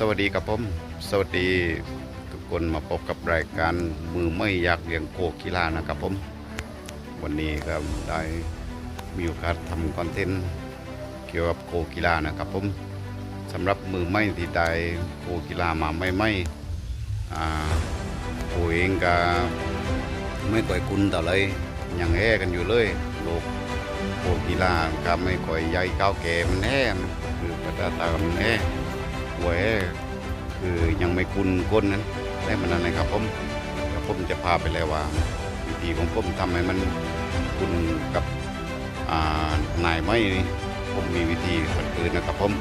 สวัสดีครับผม สวัสดีทุกคนมาพบกับรายการมือไม่อยากเลี้ยงโคกีฬานะครับผม วันนี้ก็ได้มีโอกาสทำคอนเทนต์เกี่ยวกับโคกีฬานะครับผมสำหรับมือไม่ที่ได้โคกีฬามาไม่ไม่อ่าโคเองก็ไม่ค่อยคุ้นต่อเลยยังแห่กันอยู่เลยโลกโคกีฬาก็ไม่ค่อยใหญ่ก้าแก่มันแน่คือประตาตามันแน่ วยคือยังไม่คุณก้นนั้นได้มันนั่นนะครับผมเดี๋ยวผมจะพาไปเลยว่า วิธีของผมทำให้มันคุณกับนายไม่ผมมีวิธีคนอื่นนะครับผม